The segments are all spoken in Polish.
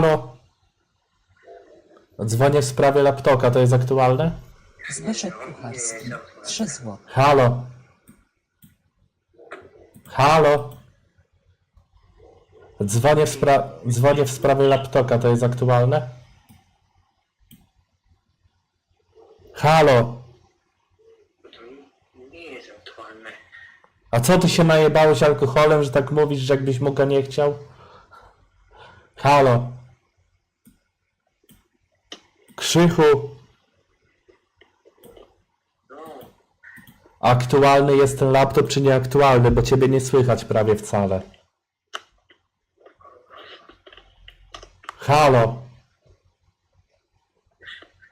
Halo? Dzwonię w sprawie laptopa, to jest aktualne? Zbyszek Kucharski. 3 zł. Halo? Halo? Dzwonię w, spra- dzwonię w sprawie laptopa, to jest aktualne? Halo? To nie jest aktualne. A co ty się najebałeś alkoholem, że tak mówisz, że jakbyś mógł, a nie chciał? Halo? Krzychu? No, Aktualny jest ten laptop, czy nieaktualny? Bo ciebie nie słychać prawie wcale. Halo?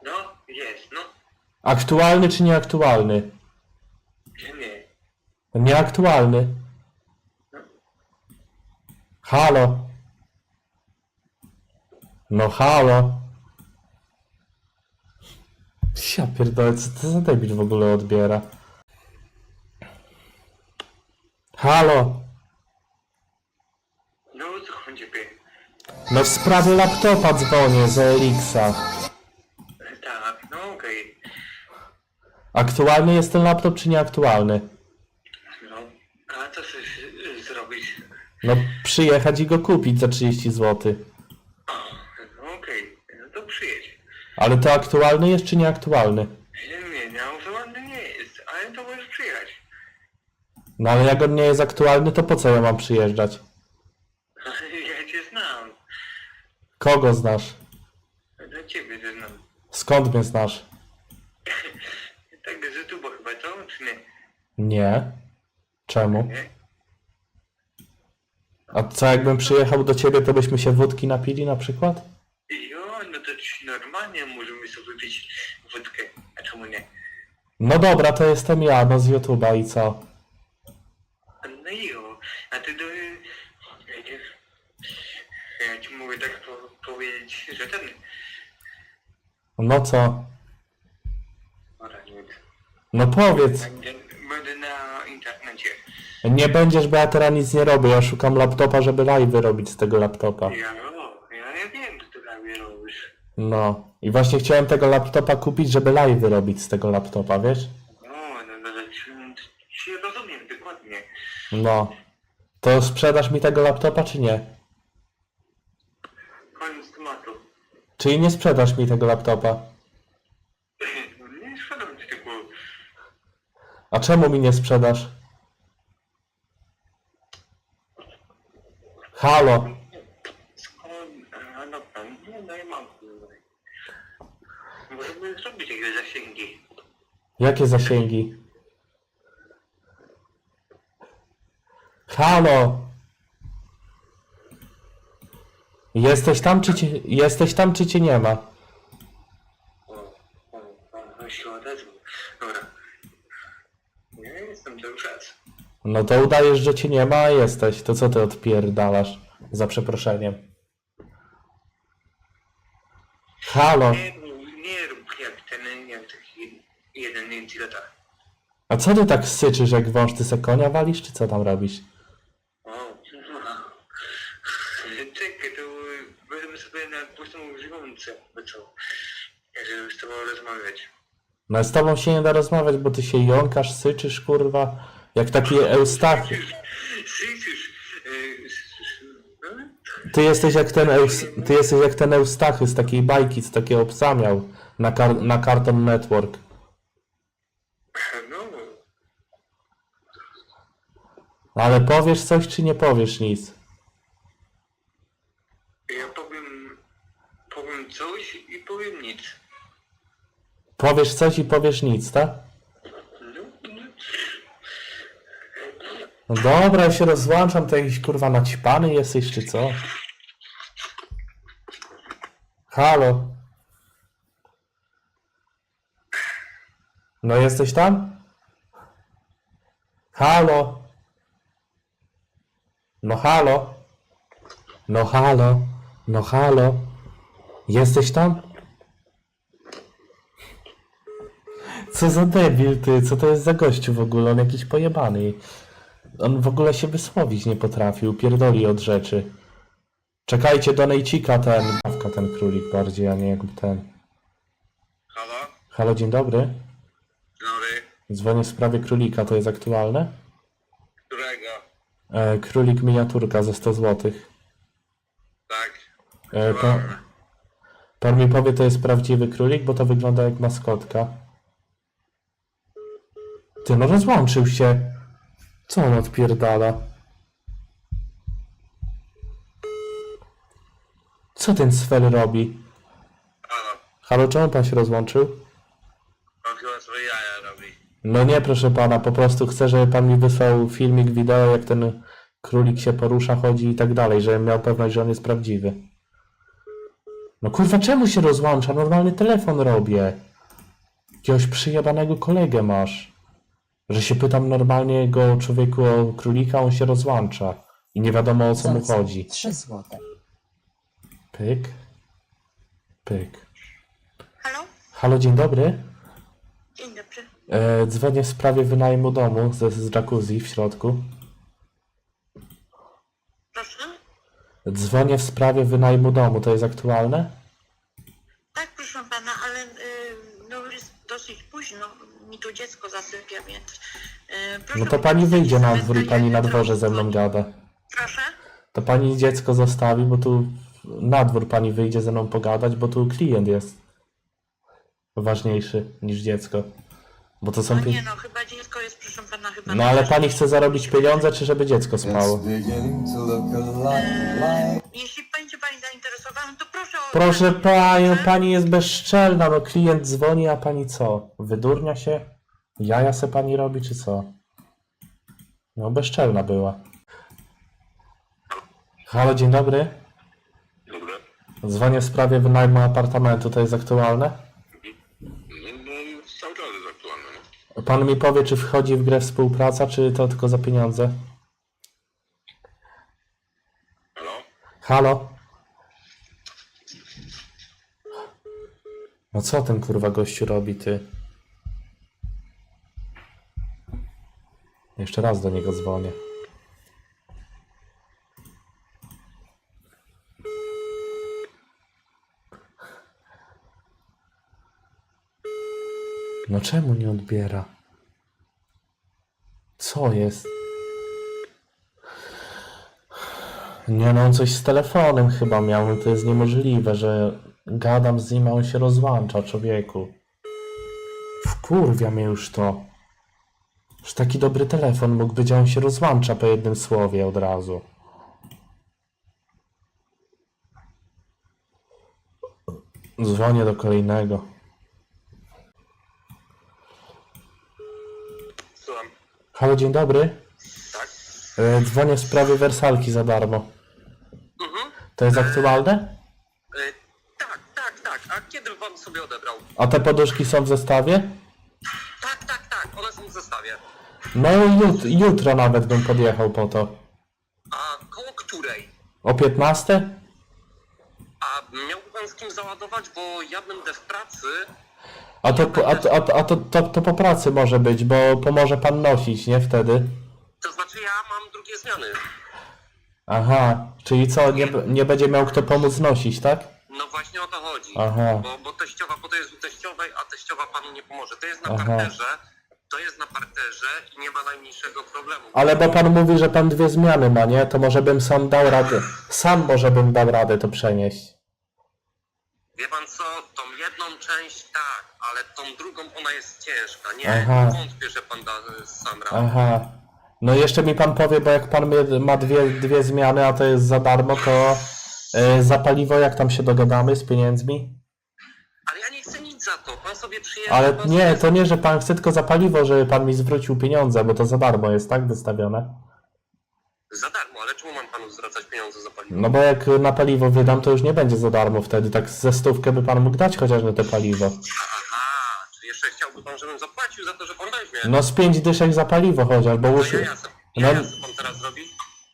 no, jest, no. Aktualny czy nieaktualny? Nie, nie. Nieaktualny. Halo? No halo? Ja pierdolę, co to za debil w ogóle odbiera? Halo? No, o co chodzi, by? No w sprawie laptopa dzwonię z Elixa. Tak, no okej. Aktualny jest ten laptop czy nieaktualny? No, a co chcesz y, zrobić? No przyjechać i go kupić za 30 zł. O, no okej, no to przyjedź. Ale to aktualny jest czy nieaktualny? Nie, nie, aktualny nie jest, ale to możesz przyjechać. No ale jak on nie jest aktualny, to po co ja mam przyjeżdżać? Ja cię znam. Kogo znasz? No ciebie cię znam. Skąd mnie znasz? Tak z YouTube'a chyba, co? Czy nie? Nie. Czemu? Nie? A co jakbym przyjechał do ciebie, to byśmy się wódki napili na przykład? No normalnie możemy sobie wypić wódkę. A czemu nie? No dobra, to jestem ja, no z YouTube'a i co? No jo, a ty do... Ja ci mogę tak po, powiedzieć, że ten... No co? Dobra, nie wiem. No powiedz. Będę, będę na internecie. Nie będziesz, bo ja teraz nic nie robię. Ja szukam laptopa, żeby live robić z tego laptopa. Ja, o, ja, ja wiem, co ty dla mnie robisz. No. I właśnie chciałem tego laptopa kupić, żeby live robić z tego laptopa, wiesz? No, no, no, no, ci- ci rozumiem dokładnie. No. To sprzedasz mi tego laptopa, czy nie? Koniec tematu. Czyli nie sprzedasz mi tego laptopa? Nie szkoda ci tego. A czemu mi nie sprzedasz? Halo? Skąd? A dobra, nie, no i mam. Możemy zrobić jakieś zasięgi. Jakie zasięgi? Halo? Jesteś tam, czy cię, jesteś tam, czy cię nie ma? O, o, o, on się odezwał. Dobra. Nie jestem cały czas. No to udajesz, że cię nie ma, a jesteś. To co ty odpierdalasz? Za przeproszeniem. Halo? Nie rób jak ten, jak taki jeden idiota. A co ty tak syczysz jak wąż? Ty se konia walisz, czy co tam robisz? O, czekaj, to będziemy sobie na głośną używance, bo co? Żeby z tobą rozmawiać. No z tobą się nie da rozmawiać, bo ty się jąkasz, syczysz, kurwa. Jak taki Eustachy. Słyszysz? e? Ty jesteś jak ten, Eus, ty jesteś jak ten Eustachy z takiej bajki, co takiego psa miał na, kar, na Cartoon Network. No, Ale powiesz coś, czy nie powiesz nic? ja powiem, powiem coś i powiem nic. Powiesz coś i powiesz nic, tak? No, no. No dobra, ja się rozłączam, to jakiś kurwa naćpany jesteś, czy co? Halo? No jesteś tam? Halo? No halo? No halo? No halo? Jesteś tam? Co za debil ty, co to jest za gościu w ogóle, on jakiś pojebany. On w ogóle się wysłowić nie potrafił, pierdoli od rzeczy. Czekajcie do Nejcika ten, dawka ten królik bardziej, a nie jak ten. Halo? Halo, dzień dobry. Dobry. Dzwonię w sprawie królika, to jest aktualne? Którego? E, królik miniaturka za 100 zł. Tak. E, pan, pan mi powie, to jest prawdziwy królik, bo to wygląda jak maskotka. Ty, no rozłączył się. Co on odpierdala? Co ten sfer robi? Halo? Halo, czemu pan się rozłączył? On chyba sobie jaja. No nie, proszę pana, po prostu chcę, żeby pan mi wysłał filmik, wideo, jak ten królik się porusza, chodzi i tak dalej, żebym miał pewność, że on jest prawdziwy. No kurwa, czemu się rozłącza? Normalny telefon robię. Jakiegoś przyjebanego kolegę masz. Że się pytam normalnie go człowieku o królika, on się rozłącza. I nie wiadomo o co mu chodzi. 3 złote. Pyk. Pyk. Halo? Halo, dzień dobry. Dzień dobry. E, dzwonię w sprawie wynajmu domu z, z jacuzzi w środku. Proszę? Dzwonię w sprawie wynajmu domu, to jest aktualne? Tak, proszę pana, ale y, no jest dosyć późno. Mi tu dziecko zasypia, więc. Y, proszę No to pani wyjdzie na dwór i pani ja na jutro dworze ze mną dzwonię. gada. Proszę? To pani dziecko zostawi, bo tu na dwór pani wyjdzie ze mną pogadać, bo tu klient jest ważniejszy niż dziecko. Bo to są No nie no, chyba dziecko jest, proszę pana, chyba. No ale pani chce zarobić pieniądze, czy żeby dziecko spało? like Jeśli będzie pani zainteresowany, to proszę o. Proszę panią, pani jest bezczelna, no klient dzwoni, a pani co? Wydurnia się? Jaja se pani robi, czy co? No bezczelna była. Halo, dzień dobry. Dobra. Dzwonię w sprawie wynajmu apartamentu, to jest aktualne? Pan mi powie, czy wchodzi w grę współpraca, czy to tylko za pieniądze? Halo? Halo? No co ten kurwa gościu robi, ty? Jeszcze raz do niego dzwonię. Czemu nie odbiera? Co jest? Nie no, coś z telefonem chyba miał, no to jest niemożliwe, że gadam z nim, a on się rozłącza, człowieku. Wkurwia mnie już to. Że taki dobry telefon mógł być, a on się rozłącza po jednym słowie od razu. Dzwonię do kolejnego. Słucham. Halo, dzień dobry. Tak? E, Dzwonię w sprawie wersalki za darmo. Mhm. To jest aktualne? Y, tak, tak, tak. A kiedy pan sobie odebrał? A te poduszki są w zestawie? Tak, tak, tak. One są w zestawie. No jut, jutro nawet bym podjechał po to. A koło której? O 15? A miałby pan z kim załadować, bo ja będę w pracy. A to, a, to, a, to, a to, to, to po pracy może być, bo pomoże pan nosić, nie wtedy? To znaczy ja mam drugie zmiany. Aha, czyli co, nie, nie będzie miał kto pomóc nosić, tak? No właśnie o to chodzi. Aha. Bo, bo teściowa, bo to jest u teściowej, a teściowa panu nie pomoże. To jest na Aha. parterze. To jest na parterze i nie ma najmniejszego problemu. Ale bo pan mówi, że pan dwie zmiany ma, nie? To może bym sam dał radę, sam może bym dał radę to przenieść. Wie pan co, tą jedną część tak, ale tą drugą ona jest ciężka. Nie, Aha. wątpię, że pan da y, sam radę. Aha. No jeszcze mi pan powie, bo jak pan ma dwie, dwie zmiany, a to jest za darmo, to y, za paliwo jak tam się dogadamy z pieniędzmi? Ale ja nie chcę nic za to. Pan sobie przyjeżdża. Ale pan nie, sobie... to nie, że pan chce tylko za paliwo, żeby pan mi zwrócił pieniądze, bo to za darmo jest, tak? Wystawione. Za darmo, ale czemu mam panu zwracać pieniądze za paliwo? No bo jak na paliwo wydam, to już nie będzie za darmo wtedy. Tak ze stówkę by pan mógł dać chociaż na te paliwo. Aha, czyli jeszcze chciałby pan, żebym zapłacił za to, że pan weźmie. No z pięć dyszek za paliwo chociaż, bo No łóż... ja, ja, No, ja, ja se pan teraz zrobi?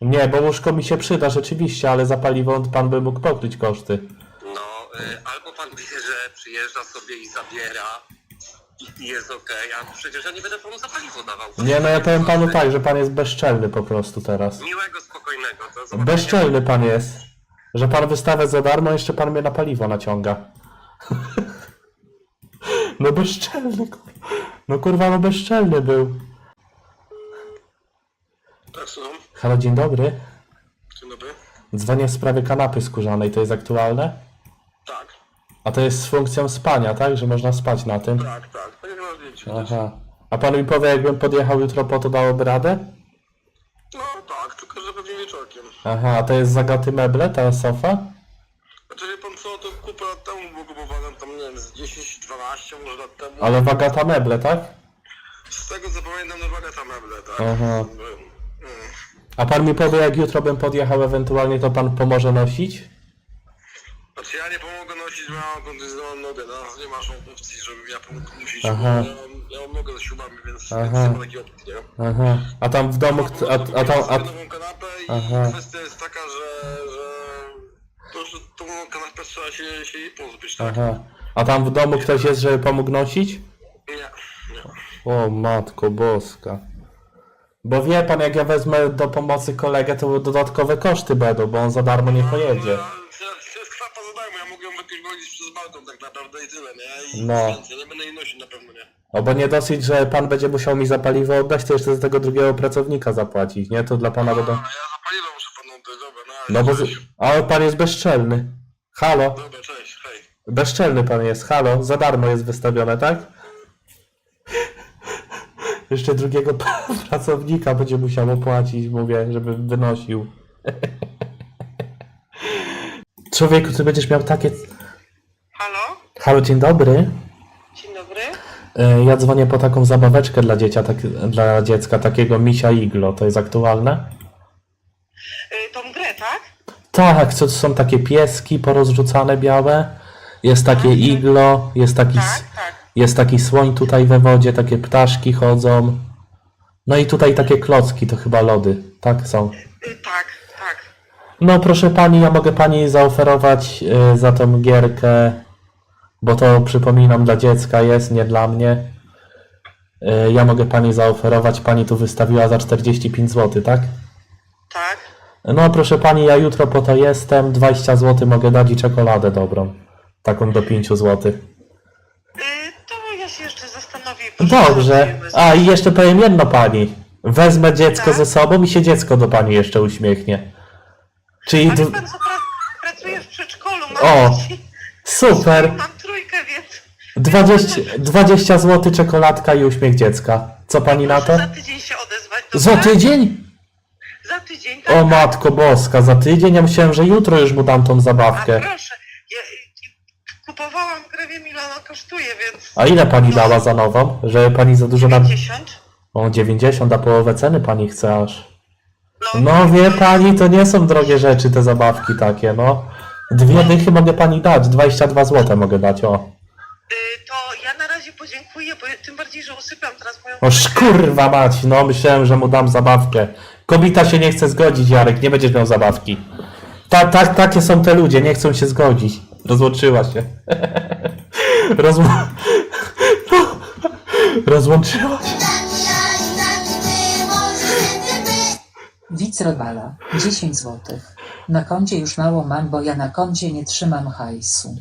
nie, bo łóżko mi się przyda rzeczywiście, ale za paliwo pan by mógł pokryć koszty. No, y, albo pan bierze, przyjeżdża sobie i zabiera jest okej, a przecież ja nie będę panu za paliwo dawał. Nie, no ja powiem panu tak, że pan jest bezczelny po prostu teraz. Miłego, spokojnego. Do zobaczenia. Bezczelny pan jest. Że pan wystawia za darmo, jeszcze pan mnie na paliwo naciąga. No bezczelny, kurwa. No kurwa, no bezczelny był. Tak, słucham. Halo, dzień dobry. Dzień dobry. Dzwonię w sprawie kanapy skórzanej, to jest aktualne? A to jest z funkcją spania, tak? Że można spać na tym? tak, tak. Tak jak na zdjęciu. Aha. A pan mi powie, jakbym podjechał jutro po to dałoby radę? No tak, tylko że pewnie wieczorkiem. Aha, a to jest zagaty meble, ta sofa? Znaczy wie pan co, to kupę lat temu było kupowane tam, nie wiem, z 10-12 może lat temu. Ale wagata meble, tak? Z tego co pamiętam, no waga ta meble, tak? Aha. Mm. A pan mi powie, jak jutro bym podjechał ewentualnie, to pan pomoże nosić? Znaczy ja nie pomogę nosić, bo ja mam kontuzjowaną nogę, no nie masz opcji, żebym ja pomógł nosić, Aha. bo ja mam, ja mam nogę z śrubami, więc, Aha. więc nie ma takiej opcji, nie? Aha. A tam w domu, kt- a, a tam, a, nową kanapę i Aha. kwestia jest taka, że, że, to, że tą kanapę trzeba się, się jej pozbyć, tak? aha. A tam w domu ktoś jest, żeby pomógł nosić? Nie, nie. O matko boska. Bo wie pan, jak ja wezmę do pomocy kolegę, to dodatkowe koszty będą, bo on za darmo nie pojedzie. No, przez balkon tak naprawdę i tyle, nie? I No. nic więcej, nie będę jej nosił na pewno, nie? O, bo nie dosyć, że pan będzie musiał mi za paliwo oddać, to jeszcze za tego drugiego pracownika zapłacić, nie? To dla pana będą... A ja za paliwo muszę panu oddać, dobra, no, No bo... Z... cześć. Ale pan jest bezczelny. Halo? Dobra, cześć, hej. Bezczelny pan jest, halo? Za darmo jest wystawione, tak? Jeszcze drugiego pracownika będzie musiał opłacić, mówię, żeby wynosił. Człowieku, ty będziesz miał takie... Halo? Dzień dobry. Dzień dobry. E, Ja dzwonię po taką zabaweczkę dla, dziecia, tak, dla dziecka, takiego misia iglo. To jest aktualne? Y, tą grę, tak? Tak, co są takie pieski porozrzucane białe. Jest takie iglo, jest taki, s- Tak, tak. jest taki słoń tutaj we wodzie, takie ptaszki chodzą. No i tutaj takie klocki, to chyba lody, tak są. Y, tak, tak. No proszę pani, ja mogę pani zaoferować y, za tą gierkę, bo to przypominam dla dziecka jest, nie dla mnie. Y, ja mogę pani zaoferować, pani tu wystawiła za 45 zł, tak? Tak. No proszę pani, ja jutro po to jestem, 20 zł mogę dać i czekoladę dobrą. Taką do 5 zł. Y, to ja się jeszcze zastanowię. Dobrze. A i jeszcze powiem jedno pani. Wezmę dziecko Tak? ze sobą i się dziecko do pani jeszcze uśmiechnie. Czyli Ale pan co pra pracuje w przedszkolu, O, dzieci. super. Mam trójkę, więc 20, 20 zł czekoladka i uśmiech dziecka. Co pani na to? za tydzień się odezwać. Za tydzień? Za tydzień, tak? O matko boska, za tydzień? Ja myślałem, że jutro już mu dam tą A zabawkę. proszę. Ja, kupowałam grę, wiem ile ona kosztuje, więc... A ile pani dała za nową? Że pani za dużo na... 50? O, 90, a połowę ceny pani chce aż. No, No wie pani, to nie są drogie rzeczy te zabawki takie, no. Dwie dychy mogę pani dać, 22 zł mogę dać, o. podziękuję, bo tym bardziej, że usypiam teraz moją... O szkurwa mać, no myślałem, że mu dam zabawkę. Kobieta się nie chce zgodzić, Jarek, nie będziesz miał zabawki. Ta, ta, takie są te ludzie, nie chcą się zgodzić. Rozłączyła się. Rozł... Rozłączyła się. Widz Rybala, 10 zł. Na koncie już mało mam, bo ja na koncie nie trzymam hajsu.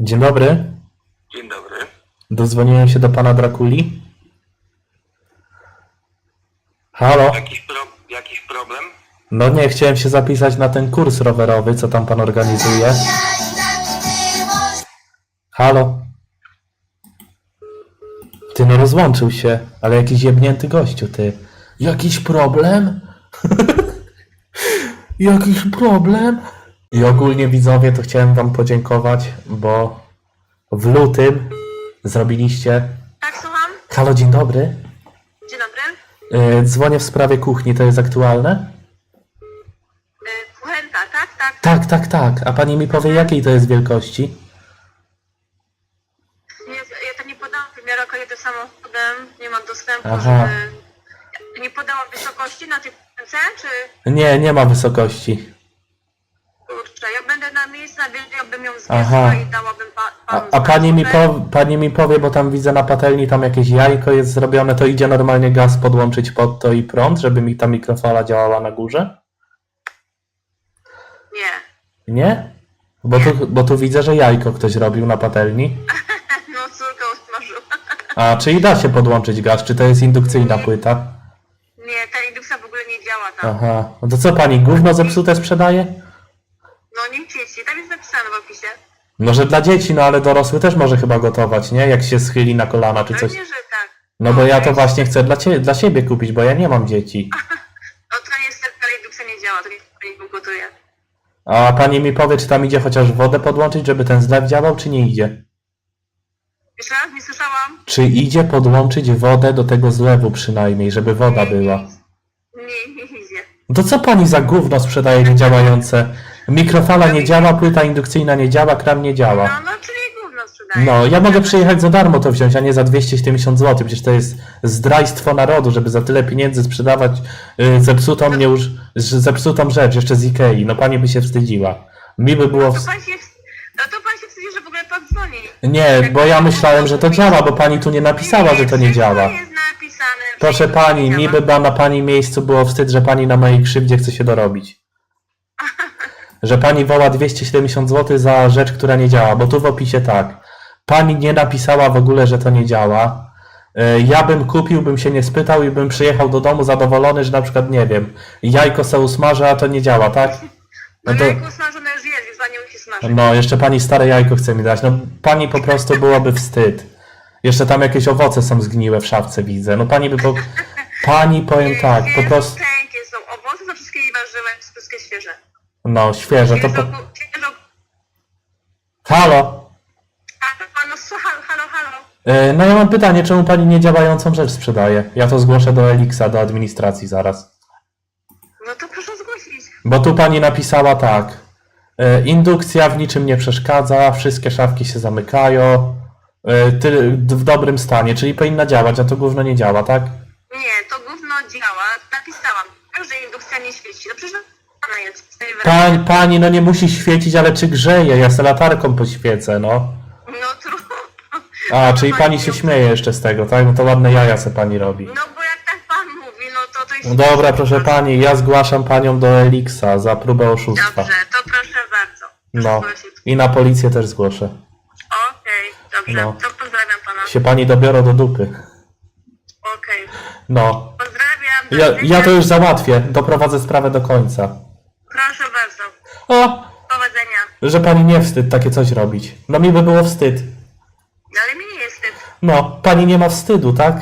Dzień dobry. Dzień dobry. Dodzwoniłem się do pana Drakuli. Halo? Jakiś, pro jakiś problem? No nie, chciałem się zapisać na ten kurs rowerowy, co tam pan organizuje. Halo? Ty no rozłączył się, ale jakiś jebnięty gościu, ty. Jakiś problem? jakiś problem? I ogólnie widzowie, to chciałem wam podziękować, bo w lutym zrobiliście... Tak, słucham? Halo, dzień dobry. Dzień dobry. Yy, dzwonię w sprawie kuchni, to jest aktualne? Y, Kuchenta, tak? Tak. Tak, tak, tak. A pani mi powie, jakiej to jest wielkości? Nie, ja to nie podałam wymiaru, jako jedę samochodem, nie mam dostępu, Aha. żeby... Nie podałam wysokości na tej kuchence, czy... Nie, nie ma wysokości. Ja będę na miejscu, wieży, bym ją Aha. i dałabym pa, A, pan a pani, mi po, pani mi powie, bo tam widzę na patelni, tam jakieś jajko jest zrobione, to idzie normalnie gaz podłączyć pod to i prąd, żeby mi ta mikrofala działała na górze? Nie. Nie? Bo tu, bo tu widzę, że jajko ktoś robił na patelni. No córka usmażyła. A, czyli da się podłączyć gaz, czy to jest indukcyjna płyta? Nie, ta indukcja w ogóle nie działa tam. Aha. No to co pani, gówno zepsute sprzedaje? No nie dzieci, tam jest napisane w opisie. No, że dla dzieci, no ale dorosły też może chyba gotować, nie? Jak się schyli na kolana czy coś. Pewnie, że tak. No bo ja to właśnie chcę dla, cie, dla siebie kupić, bo ja nie mam dzieci. No to niestety ta indukcja nie działa, to nie, nie gotuje. A pani mi powie, czy tam idzie chociaż wodę podłączyć, żeby ten zlew działał, czy nie idzie? Jeszcze raz nie słyszałam? Czy idzie podłączyć wodę do tego zlewu przynajmniej, żeby woda była? Nie, nie idzie. No to co pani za gówno sprzedaje niedziałające? Mikrofala nie działa, płyta indukcyjna nie działa, kran nie No, działa. no czyli gówno sprzedaje. No, ja mogę przyjechać za darmo to wziąć, a nie za 270 zł. Przecież to jest zdrajstwo narodu, żeby za tyle pieniędzy sprzedawać y, zepsutą, nie już, zepsutą rzecz, jeszcze z Ikei. No pani by się wstydziła. Mi by było... To Wst- pan się, no to pan się wstydzi, że w ogóle pan dzwoni. nie, bo ja myślałem, że to działa, bo pani tu nie napisała, że to nie działa. jest napisane. Proszę wszystko pani, działa. mi by ba- na pani miejscu było wstyd, że pani na mojej krzywdzie chce się dorobić. Że pani woła 270 zł za rzecz, która nie działa, bo tu w opisie tak. Pani nie napisała w ogóle, że to nie działa. E, Ja bym kupił, bym się nie spytał i bym przyjechał do domu zadowolony, że na przykład, nie wiem, jajko se usmażę, a to nie działa, tak? No No to... jajko smażone już jest, więc pani musi smażyć. no, jeszcze pani stare jajko chce mi dać. No, pani po prostu byłoby wstyd. Jeszcze tam jakieś owoce są zgniłe w szafce, widzę. No pani by po... Pani, powiem tak, po prostu... No, świeże, to po... Halo? Słucha, halo, halo. E, No ja mam pytanie, czemu pani niedziałającą rzecz sprzedaje? Ja to zgłoszę do Elixa, do administracji zaraz. No to proszę zgłosić. Bo tu pani napisała tak. e, Indukcja w niczym nie przeszkadza, wszystkie szafki się zamykają. e, Ty, w dobrym stanie, czyli powinna działać, a to gówno nie działa, tak? Nie, to gówno działa. Napisałam, że indukcja nie świeci. No przecież ona jest. pani, no nie musi świecić, ale czy grzeje? Ja se latarką poświecę, no. No trudno. A, czyli pani się śmieje jeszcze z tego, tak? No to ładne jaja se pani robi. No bo jak tak pan mówi, no to to jest... No Dobra, proszę pani, ja zgłaszam panią do Elixa za próbę oszustwa. Dobrze, to proszę bardzo. No. I na policję też zgłoszę. Okej, dobrze. No. To pozdrawiam pana. Się pani dobiorą do dupy. Okej. No. Pozdrawiam. do Ja, widzenia. ja to już załatwię. Doprowadzę sprawę do końca. Proszę bardzo. O! Powodzenia. Że pani nie wstyd takie coś robić. No mi by było wstyd. No ale mi nie jest wstyd. No, pani nie ma wstydu, tak?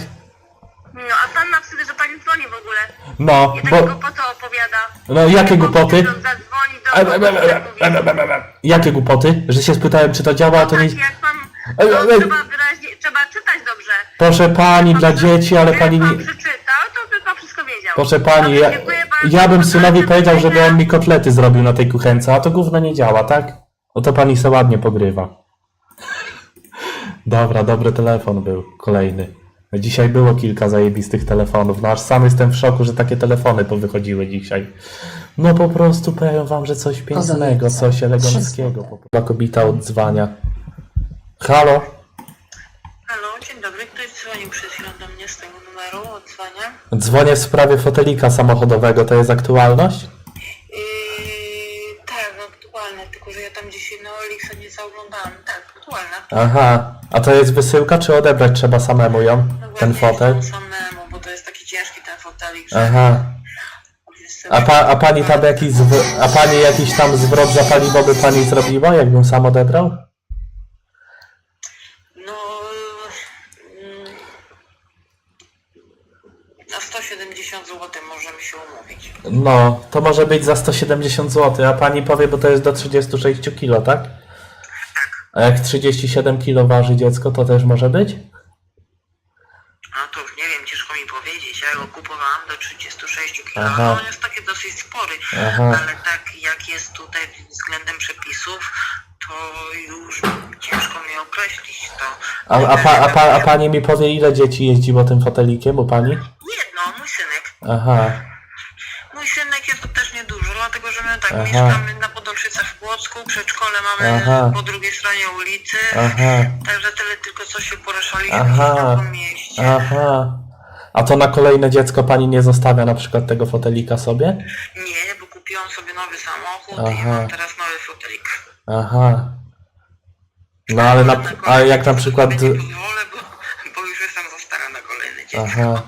No a pan ma wstyd, że pani dzwoni w ogóle. No, I takie bo... głupoty opowiada. No jakie głupoty? Zadzwoni do. Jakie głupoty? Że się spytałem, czy to działa, a to nie... Tak, jak pan... No, trzeba wyraźnie... Trzeba czytać dobrze. Proszę pani, dla dzieci, ale Gdyby pani pan nie... przeczytał, to by pan wszystko wiedział. Proszę pani, ja, dziękuję bardzo. ja bym synowi powiedział, żeby on mi kotlety zrobił na tej kuchence, a to gówno nie działa, tak? No to pani se ładnie pogrywa. Dobra, dobry telefon był, kolejny. Dzisiaj było kilka zajebistych telefonów, no aż sam jestem w szoku, że takie telefony powychodziły dzisiaj. No po prostu powiem wam, że coś pięknego, coś eleganckiego. Po prostu odzwania. Halo? Halo, dzień dobry. Ktoś dzwonił przed chwilą do mnie z tego numeru, odzwania. Dzwonię w sprawie fotelika samochodowego, to jest aktualność? Yy, tak, aktualne, tylko że ja tam dzisiaj na Olixa nie zaoglądałam. Tak, aktualna. Aha, a to jest wysyłka, czy odebrać trzeba samemu ją, No ten właśnie, fotel? jestem samemu, bo to jest taki ciężki ten fotelik, że... Aha, a, pa, a pani tam jakiś, zw- a pani jakiś tam zwrot za paliwo by pani zrobiła, jakbym sam odebrał? No... mm, Na 170 zł możemy się umówić. No, to może być za 170 zł, a pani powie, bo to jest do 36 kg, tak? A jak 37 kg waży dziecko, to też może być? No to już nie wiem, ciężko mi powiedzieć. Ja go kupowałam do 36 kg, Aha. ale on jest taki dosyć spory. Aha. Ale tak jak jest tutaj względem przepisów, to już ciężko mi określić to. A, a, pa, a, pa, a pani mi powie, ile dzieci jeździło tym fotelikiem u pani? Jedno, mój synek. Aha, Mój synek jest też niedużo, dlatego że my tak Aha. mieszkamy na Kruszwica w Płocku, przedszkole mamy Aha. po drugiej stronie ulicy. Aha, Także tyle tylko co się poraszaliśmy Aha. w Nowym mieście. aha. A to na kolejne dziecko pani nie zostawia na przykład tego fotelika sobie? Nie, bo kupiłam sobie nowy samochód i Aha. mam teraz nowy fotelik. Aha. No ale na, a jak na przykład... Nie pozwolę, bo, bo już jestem za stara na kolejne dziecko. Aha.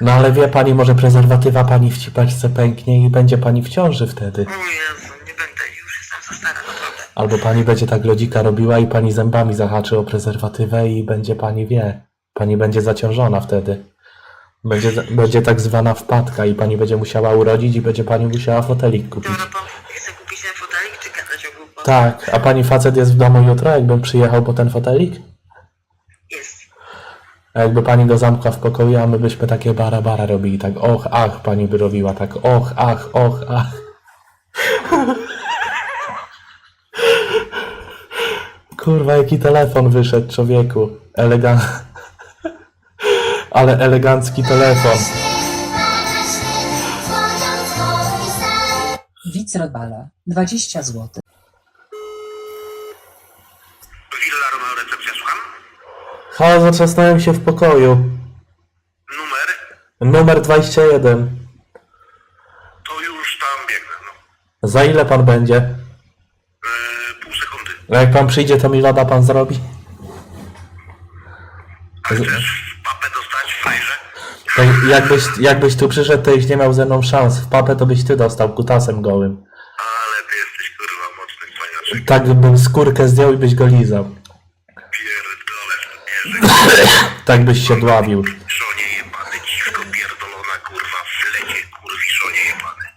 No ale wie pani, może prezerwatywa pani w cipaczce pęknie i będzie pani w ciąży wtedy. O Jezu, nie będę, już jestem za stara, naprawdę. Albo pani będzie tak lodzika robiła i pani zębami zahaczy o prezerwatywę i będzie pani wie. Pani będzie zaciążona wtedy. Będzie, będzie tak zwana wpadka i pani będzie musiała urodzić i będzie pani musiała fotelik kupić. Pan chce kupić ten fotelik, czy gadać o głupotach? Tak, a pani facet jest w domu jutro, jakbym przyjechał po ten fotelik? Jest. A jakby pani go zamkła w pokoju, a my byśmy takie bara bara robili, tak och, ach, pani by robiła, tak och, ach, och, ach. Kurwa, jaki telefon wyszedł, człowieku. Elegan... Ale elegancki telefon. Widz Robala, 20 zł. Halo, zatrzasnąłem się w pokoju. Numer? Numer 21. To już tam biegnę, no. Za ile pan będzie? Yy, pół sekundy. A jak pan przyjdzie, to mi loda pan zrobi? A chcesz w papę dostać, frajerze? Tak, jakbyś, jakbyś tu przyszedł, to byś nie miał ze mną szans. W papę to byś ty dostał kutasem gołym. Ale ty jesteś kurwa mocny cwaniaczek. Tak bym skórkę zdjął i byś go lizał. Tak byś się dławił.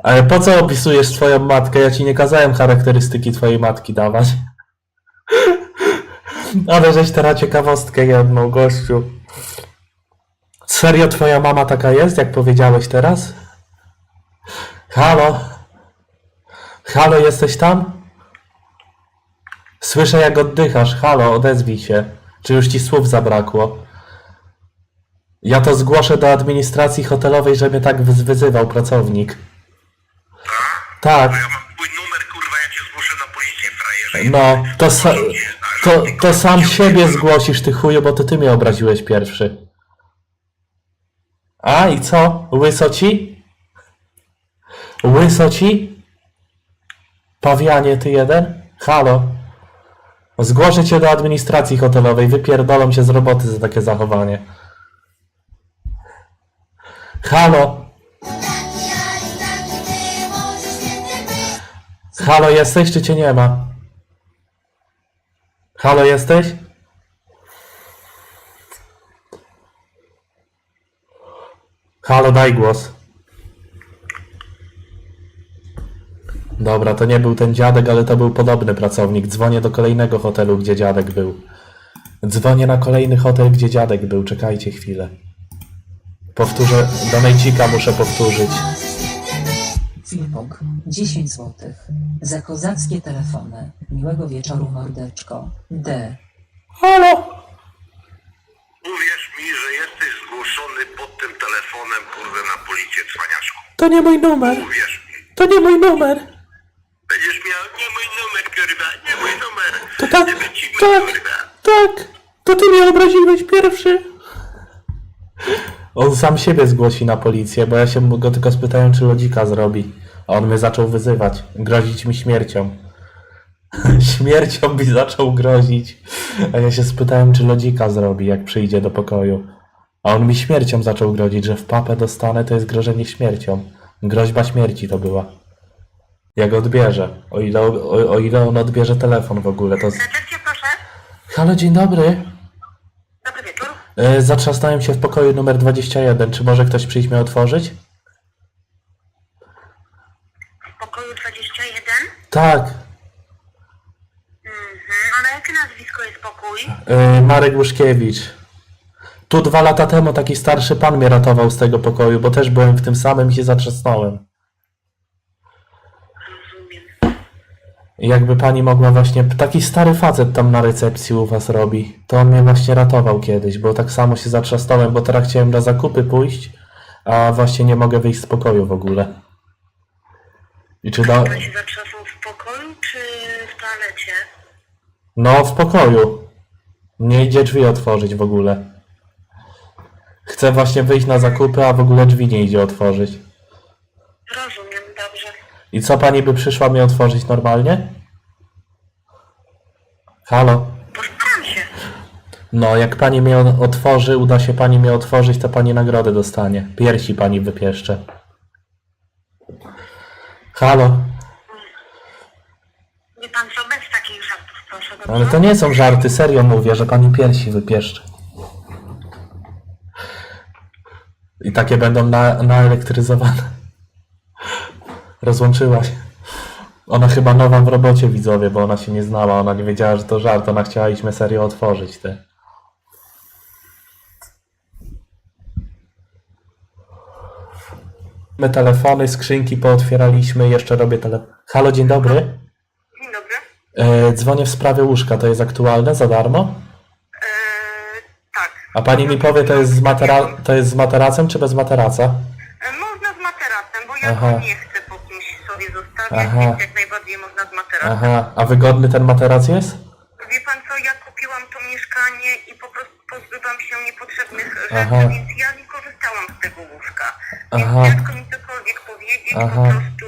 Ale po co opisujesz twoją matkę? Ja ci nie kazałem charakterystyki twojej matki dawać. Ale żeś teraz ciekawostkę jedną, gościu. Serio twoja mama taka jest, jak powiedziałeś teraz? Halo? Halo, jesteś tam? Słyszę jak oddychasz. Halo, odezwij się. Czy już ci słów zabrakło? Ja to zgłoszę do administracji hotelowej, że mnie tak wyz- wyzywał pracownik. Tak, Ja mam twój numer, kurwa, ja cię zgłoszę na policję, frajerze. no, to, sa- to, to sam siebie zgłosisz, ty chuju, bo to ty mnie obraziłeś pierwszy. A i co? Łyso ci? Łyso ci? Pawianie ty jeden? Halo? Zgłoszę cię do administracji hotelowej, wypierdolą cię z roboty za takie zachowanie. Halo? Halo, jesteś czy cię nie ma? Halo, jesteś? Halo, daj głos. Dobra, to nie był ten dziadek, ale to był podobny pracownik. Dzwonię do kolejnego hotelu, gdzie dziadek był. Dzwonię na kolejny hotel, gdzie dziadek był. Czekajcie chwilę. Powtórzę, do Nejcika muszę powtórzyć. Filmok, 10 zł. Za kozackie telefony. Miłego wieczoru, mordeczko. D. Halo! Uwierz mi, że jesteś zgłoszony pod tym telefonem, kurde, na policję, cwaniaczku. To nie mój numer! Uwierz mi. To nie mój numer! Będziesz miał, nie mój numer, kurwa, nie mój numer. To tak, Nie będzie mój, tak, kurwa. tak! To ty mnie obraziłeś pierwszy! On sam siebie zgłosi na policję, bo ja się go tylko spytałem, czy lodzika zrobi. A on mnie zaczął wyzywać, grozić mi śmiercią. śmiercią mi zaczął grozić. A ja się spytałem, czy lodzika zrobi, jak przyjdzie do pokoju. A on mi śmiercią zaczął grozić, że w papę dostanę, to jest grożenie śmiercią. Groźba śmierci to była. Jak odbierze. O ile, o, o ile on odbierze telefon w ogóle, to... z- proszę. Halo, dzień dobry. Dobry wieczór. E, Zatrzasnąłem się w pokoju numer 21. Czy może ktoś przyjść mnie otworzyć? W pokoju 21. Tak. Mhm. A na jakie nazwisko jest pokój? E, Marek Łuszkiewicz. Tu dwa lata temu taki starszy pan mnie ratował z tego pokoju, bo też byłem w tym samym i się zatrzasnąłem. Rozumiem. I Jakby pani mogła właśnie, taki stary facet tam na recepcji u was robi, to on mnie właśnie ratował kiedyś, bo tak samo się zatrzasnąłem, bo teraz chciałem na zakupy pójść, a właśnie nie mogę wyjść z pokoju w ogóle. I czy da... To się zatrzasnął w pokoju czy w toalecie? No, w pokoju. Nie idzie drzwi otworzyć w ogóle. Chce właśnie wyjść na zakupy, a w ogóle drzwi nie idzie otworzyć. Rozumiem. I co pani by przyszła mi otworzyć normalnie? Halo? Postaram się. No, jak pani mnie otworzy, uda się pani mnie otworzyć, to pani nagrodę dostanie. Piersi pani wypieszczę. Halo? Wie pan co, bez takich żartów, proszę. Dobrze? Ale to nie są żarty, serio mówię, że pani piersi wypieszczę. I takie będą na, naelektryzowane. Rozłączyła się. Ona chyba nowa w robocie widzowie, bo ona się nie znała, ona nie wiedziała, że to żart, ona chciała mnie serio otworzyć, ty. My telefony, skrzynki pootwieraliśmy, jeszcze robię tele... Halo, dzień dobry. Dzień dobry. E, dzwonię w sprawie łóżka, to jest aktualne za darmo? Eee, tak. A pani mi powie, to jest z, matera... to jest z materacem czy bez materaca? E, Można z materacem, bo ja Aha. nie chcę sobie zostawiać, Aha. więc jak najbardziej można z materacem. Aha, a wygodny ten materac jest? Wie pan co, ja kupiłam to mieszkanie i po prostu pozbywam się niepotrzebnych rzeczy, Aha. więc ja nie korzystałam z tego łóżka. Więc Aha. ciężko mi cokolwiek powiedzieć, Aha. po prostu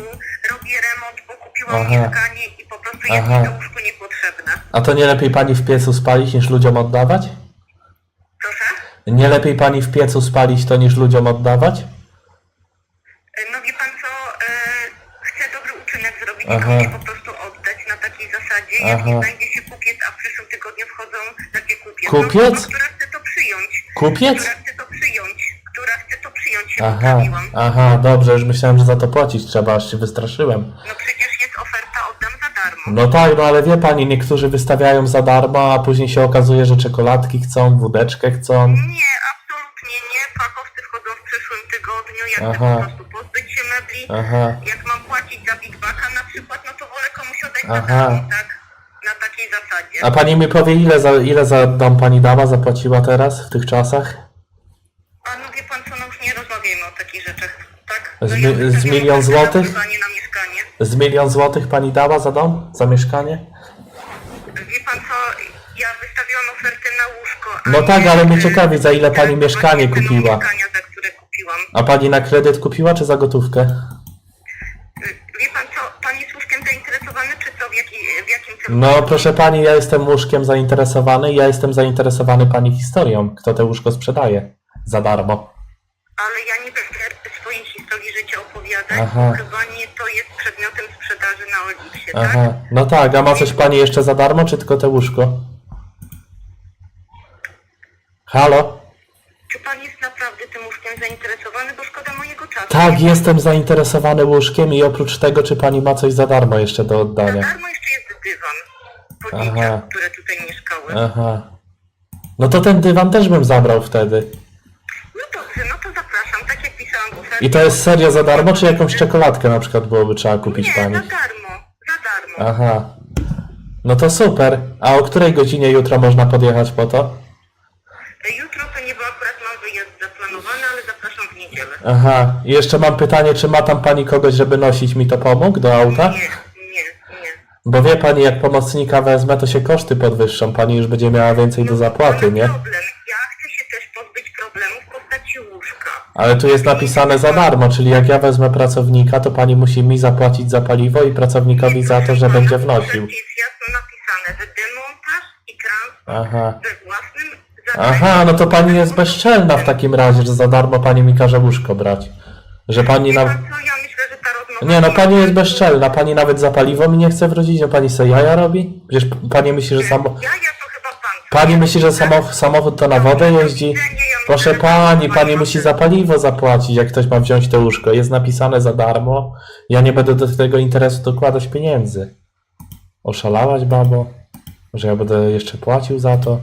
robię remont, bo kupiłam Aha. mieszkanie i po prostu jest Aha. mi to łóżko niepotrzebne. A to nie lepiej pani w piecu spalić niż ludziom oddawać? Proszę? Nie lepiej pani w piecu spalić to niż ludziom oddawać? E, No wie pan co, e, chcę dobry zrobić Aha. i komuś po prostu oddać na takiej zasadzie, jak Aha. nie znajdzie się kupiec, a w przyszłym tygodniu wchodzą takie kupiec. Kupiec? No, która chce to przyjąć. Kupiec? Która chce to przyjąć. Która chce to przyjąć, się Aha, poprawiłam. aha, dobrze, już myślałem, że za to płacić trzeba, aż się wystraszyłem. No przecież jest oferta, oddam za darmo. No tak, no ale wie pani, niektórzy wystawiają za darmo, a później się okazuje, że czekoladki chcą, wódeczkę chcą. Nie, absolutnie nie. Fachowcy wchodzą w przyszłym tygodniu. Ja chcę Aha. po prostu pozbyć się mebli. Aha, Jak Aha. tak? Na takiej zasadzie. a pani mi powie, ile za, ile za dom pani dama zapłaciła teraz, w tych czasach? A no wie pan co, no już nie rozmawiajmy o takich rzeczach, tak? Z No mi- ja z wystawiłam milion ofertę złotych? Na mieszkanie. Z milion złotych pani dała za dom, za mieszkanie? Wie pan co, ja wystawiłam ofertę na łóżko. a No nie, tak, ale mnie e, ciekawi, za ile pani teraz mieszkanie właśnie ceną kupiła. mieszkania, za które kupiłam. A pani na kredyt kupiła, czy za gotówkę? No proszę pani, ja jestem łóżkiem zainteresowany i ja jestem zainteresowany pani historią, kto te łóżko sprzedaje za darmo. Ale ja nie będę swojej historii życia opowiadać, Aha. bo chyba nie to jest przedmiotem sprzedaży na Oliksie, tak? Aha, no tak, a ma coś pani jeszcze za darmo, czy tylko te łóżko? Halo? Czy pan jest naprawdę tym łóżkiem zainteresowany, bo szkoda mojego czasu. Tak, jestem zainteresowany łóżkiem i oprócz tego, czy pani ma coś za darmo jeszcze do Za oddania? darmo jeszcze jest dywan po dzieciach, które tutaj mieszkały. Aha. No to ten dywan też bym zabrał wtedy. No dobrze, no to zapraszam, tak jak pisałam w ofercie. I to jest serio za darmo, czy jakąś czekoladkę na przykład byłoby trzeba kupić Nie, pani? za darmo, za darmo. Aha. No to super. A o której godzinie jutro można podjechać po to? Jutro to nie, bo akurat mam wyjazd zaplanowany, ale zapraszam w niedzielę. Aha. I jeszcze mam pytanie, czy ma tam pani kogoś, żeby nosić mi to pomógł do auta? Nie. Bo wie pani, jak pomocnika wezmę, to się koszty podwyższą. Pani już będzie miała więcej do zapłaty, Ale nie? problem. Ja chcę się też pozbyć problemu w postaci łóżka. Ale tu jest napisane za darmo, czyli jak ja wezmę pracownika, to pani musi mi zapłacić za paliwo i pracownikowi za to, że będzie wnosił. Jest jasno napisane, że demontaż i transport Aha. we własnym Aha, no to pani jest bezczelna w takim razie, że za darmo pani mi każe łóżko brać. Że pani Wie na... pan co, ja myślę, że ta rozmowa... Nie no, pani jest bezczelna, pani nawet za paliwo mi nie chce wrócić, no pani se jaja robi? Przecież pani myśli, że samo... Ja, ja to chyba pan. Pani myśli, że samo... samochód to na wodę jeździ? Proszę pani, pani musi za paliwo zapłacić, jak ktoś ma wziąć to łóżko. Jest napisane za darmo. Ja nie będę do tego interesu dokładać pieniędzy. Oszalałaś, babo? Że ja będę jeszcze płacił za to?